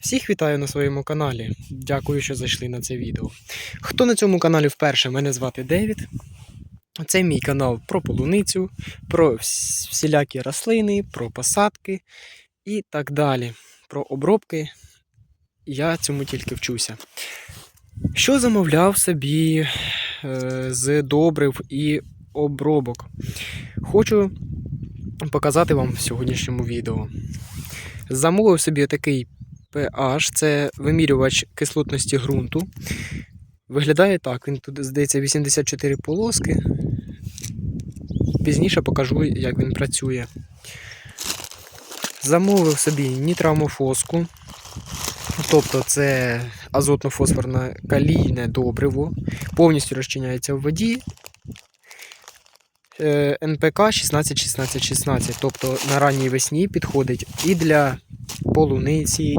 Всіх вітаю на своєму каналі. Дякую, що зайшли на це відео. Хто на цьому каналі вперше, мене звати Девід. Це мій канал про полуницю, про всілякі рослини, про посадки і так далі. Про обробки. Я цьому тільки вчуся. Що замовляв собі е, з добрив і обробок? Хочу показати вам в сьогоднішньому відео. Замовив собі такий pH, це вимірювач кислотності ґрунту. Виглядає так, він тут, здається, 84 полоски. Пізніше покажу, як він працює. Замовив собі нітрамофоску, тобто це азотно-фосфорне калійне добриво, повністю розчиняється в воді. НПК 16-16-16, тобто на ранній весні підходить і для полуниці,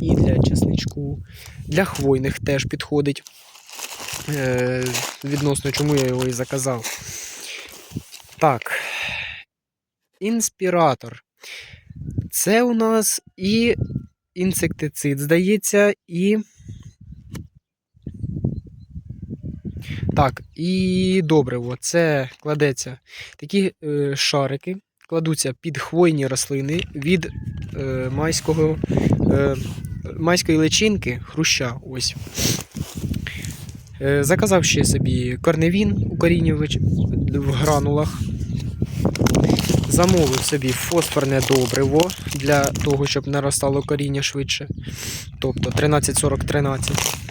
і для чесничку, для хвойних теж підходить. Е, відносно чому я його і заказав. Так. Інспіратор. Це у нас і інсектицид, здається, і. Так, і добриво. Це кладеться такі е, шарики, кладуться під хвойні рослини від е, майського, е, майської личинки, хруща. Ось. Е, заказав ще собі корневін укорінювач в гранулах. Замовив собі фосфорне добриво для того, щоб наростало коріння швидше. Тобто 13-40-13.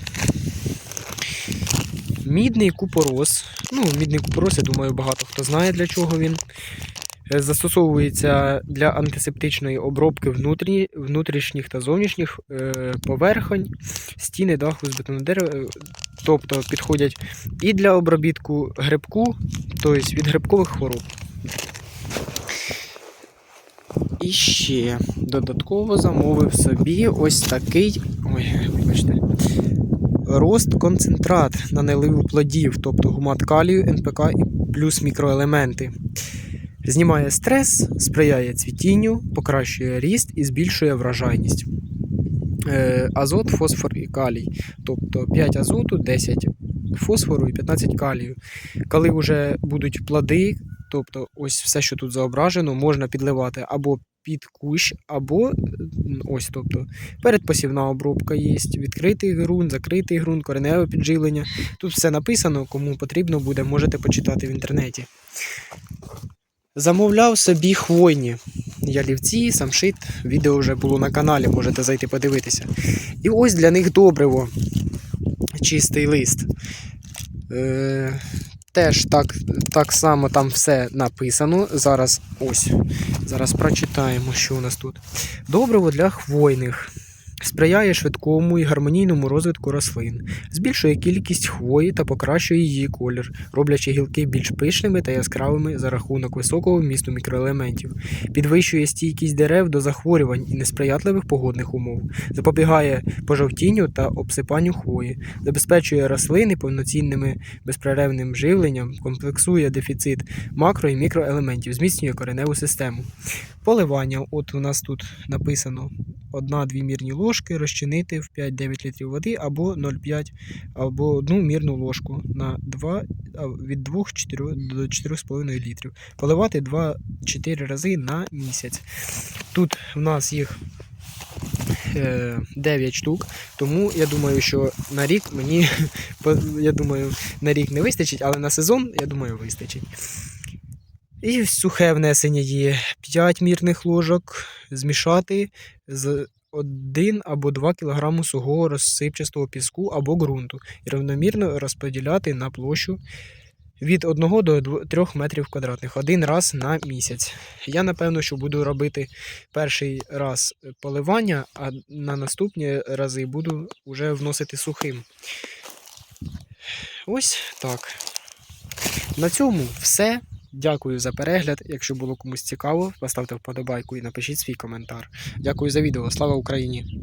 Мідний купорос. Ну, мідний купорос, я думаю, багато хто знає для чого він. Е, Застосовується для антисептичної обробки внутрі, внутрішніх та зовнішніх е, поверхонь, стіни даху з бетонного дерева, е, тобто підходять і для обробітку грибку, тобто від грибкових хвороб. І ще додатково замовив собі ось такий. Ой, вибачте. Рост концентрат на наливу плодів, тобто гумат калію, НПК і плюс мікроелементи. Знімає стрес, сприяє цвітінню, покращує ріст і збільшує вражайність. Е, Азот, фосфор і калій. Тобто 5 азоту, 10 фосфору і 15 калію. Коли вже будуть плоди, тобто ось все, що тут зображено, можна підливати або під кущ, або ось, тобто передпосівна обробка є, відкритий ґрунт, закритий ґрунт, кореневе підживлення. Тут все написано, кому потрібно буде, можете почитати в інтернеті. Замовляв собі хвойні ялівці, самшит. Відео вже було на каналі, можете зайти подивитися. І ось для них добриво. Чистий лист. Е, теж так, так само там все написано. Зараз ось. Зараз прочитаємо, що у нас тут. Добриво для хвойних. Сприяє швидкому і гармонійному розвитку рослин, збільшує кількість хвої та покращує її колір, роблячи гілки більш пишними та яскравими за рахунок високого вмісту мікроелементів, підвищує стійкість дерев до захворювань і несприятливих погодних умов, запобігає пожовтінню та обсипанню хвої, забезпечує рослини повноцінними безперервним живленням, комплексує дефіцит макро і мікроелементів, зміцнює кореневу систему. Поливання, от у нас тут написано 1-2 мірні ложки розчинити в 5-9 літрів води або 0,5 або 1 мірну ложку на 2, від 2 до 4,5 літрів. Поливати 2-4 рази на місяць. Тут в нас їх е, 9 штук, тому я думаю, що на рік мені я думаю, на рік не вистачить, але на сезон, я думаю, вистачить. І сухе внесення є 5 мірних ложок, змішати з 1 або 2 кг сухого розсипчастого піску або ґрунту і рівномірно розподіляти на площу від 1 до 3 метрів квадратних один раз на місяць. Я напевно, що буду робити перший раз поливання, а на наступні рази буду вже вносити сухим. Ось так. На цьому все. Дякую за перегляд. Якщо було комусь цікаво, поставте вподобайку і напишіть свій коментар. Дякую за відео. Слава Україні!